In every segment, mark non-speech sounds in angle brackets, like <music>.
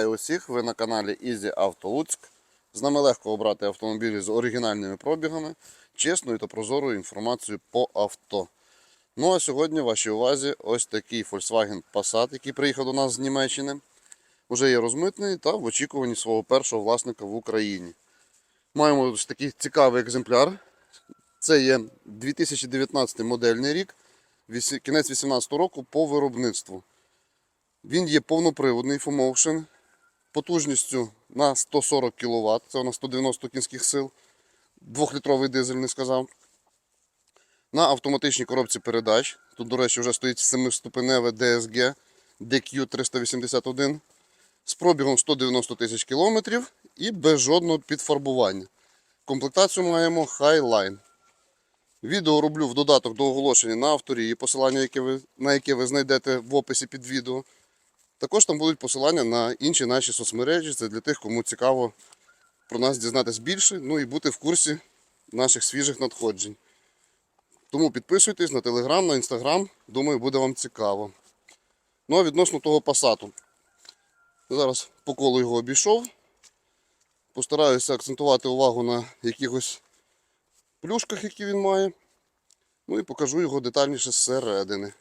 Вітаю усіх! Ви на каналі Easy Auto Луцьк. З нами легко обрати автомобілі з оригінальними пробігами, чесною та прозорою інформацією по авто. Ну а сьогодні в вашій увазі ось такий Volkswagen Passat, який приїхав до нас з Німеччини. Уже є розмитний та в очікуванні свого першого власника в Україні. Маємо ось такий цікавий екземпляр. Це є 2019 модельний рік, кінець 2018 року по виробництву. Він є повноприводний FOMotion потужністю на 140 кВт, це у нас 190 кінських сил. Двохлітровий дизель не сказав. На автоматичній коробці передач. Тут, до речі, вже стоїть 7-ступеневе DSG DQ381 з пробігом 190 тисяч кілометрів і без жодного підфарбування. Комплектацію маємо Highline. Відео роблю в додаток до оголошення на авторі, посилання, яке ви, на яке ви знайдете в описі під відео. Також там будуть посилання на інші наші соцмережі. Це для тих, кому цікаво про нас дізнатись більше, ну і бути в курсі наших свіжих надходжень. Тому підписуйтесь на телеграм, на інстаграм. Думаю, буде вам цікаво. Ну а відносно того пасату. Зараз по колу його обійшов. Постараюся акцентувати увагу на якихось плюшках, які він має. Ну і покажу його детальніше зсередини.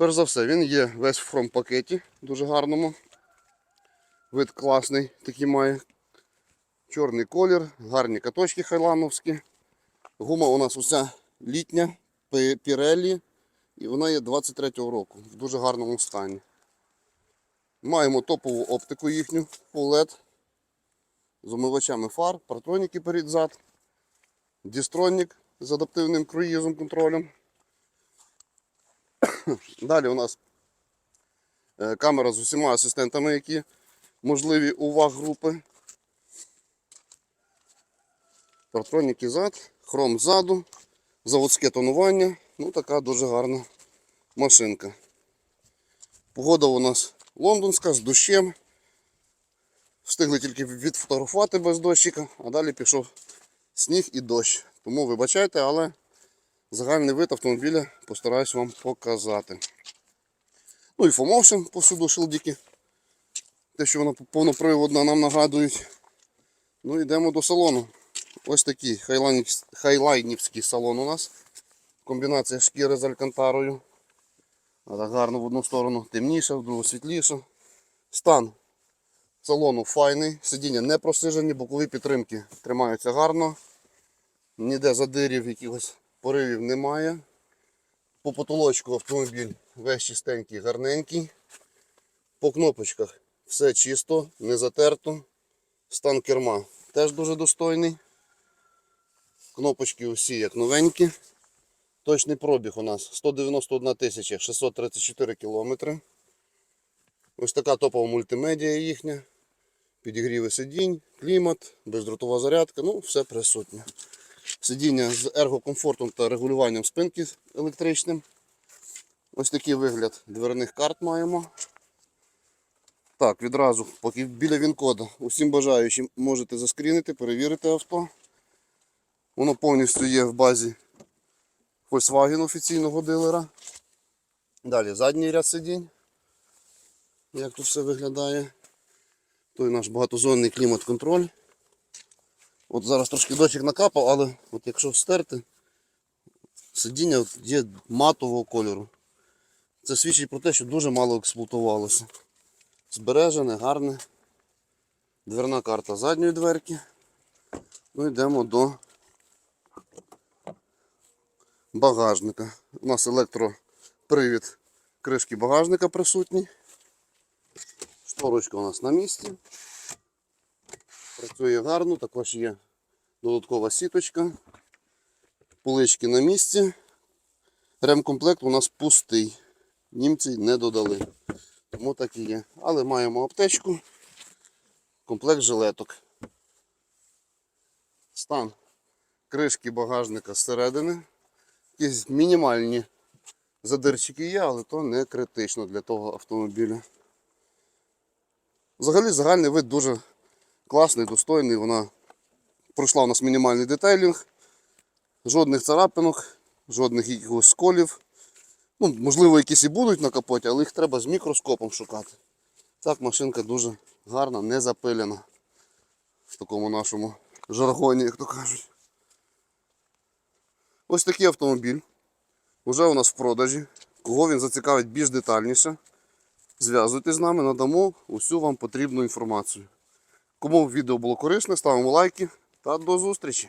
Перш за все, він є весь в хром-пакеті, дуже гарному. Вид класний такий має. Чорний колір, гарні каточки хайлановські. Гума у нас уся літня, Пі- Pirelli, і вона є 23-го року в дуже гарному стані. Маємо топову оптику їхню OLED з омивачами фар, партроніки перед-зад, дістронік з адаптивним круїзом контролем. <coughs> Далі у нас е, камера з усіма асистентами, які можливі у ваг групи. Партроніки зад, хром ззаду, заводське тонування. Ну така дуже гарна машинка. Погода у нас лондонська з дощем. Встигли тільки відфотографувати без дощика, а далі пішов сніг і дощ. Тому вибачайте, але загальний вид автомобіля постараюсь вам показати. Ну і FOMotion повсюду шилдики. Те, що вона повноприводна, нам нагадують. Ну йдемо до салону. Ось такий хайлайнівсь- хайлайнівський салон у нас. Комбінація шкіри з алькантарою. Гарно в одну сторону темніше, в другу світліше. Стан салону файний, сидіння не просижені, бокові підтримки тримаються гарно. Ніде задирів, якихось поривів немає. По потолочку автомобіль весь чистенький, гарненький. По кнопочках все чисто, не затерто. Стан керма теж дуже достойний. Кнопочки усі як новенькі. Точний пробіг у нас 191 тисяча 634 кілометри. Ось така топова мультимедіа їхня. Підігріви сидінь, клімат, бездротова зарядка, ну все присутнє. Сидіння з ергокомфортом та регулюванням спинки електричним. Ось такий вигляд дверних карт маємо. Так, відразу, поки біля він-кода, усім бажаючим можете заскрінити, перевірити авто. Воно повністю є в базі Volkswagen офіційного дилера. Далі задній ряд сидінь. Як тут все виглядає. Той наш багатозонний клімат-контроль. От зараз трошки дощик накапав, але от якщо встерти, сидіння є матового кольору. Це свідчить про те, що дуже мало експлуатувалося. Збережене, гарне. Дверна карта задньої дверки. Ну йдемо до багажника. У нас електропривід кришки багажника присутній. Шторочка у нас на місці. Працює гарно, також є додаткова сіточка. Полички на місці. Ремкомплект у нас пустий. Німці не додали. Тому так і є. Але маємо аптечку, комплект жилеток. Стан кришки багажника зсередини. Якісь мінімальні задирчики є, але то не критично для того автомобіля. Взагалі загальний вид дуже класний, достойний. Вона пройшла у нас мінімальний детейлінг, жодних царапинок, жодних якихось сколів. Ну, можливо, якісь і будуть на капоті, але їх треба з мікроскопом шукати. Так, машинка дуже гарна, не запилена в такому нашому жаргоні, як то кажуть. Ось такий автомобіль. Уже у нас в продажі. Кого він зацікавить більш детальніше, зв'язуйтесь з нами, надамо усю вам потрібну інформацію. Кому відео було корисне, ставимо лайки та до зустрічі!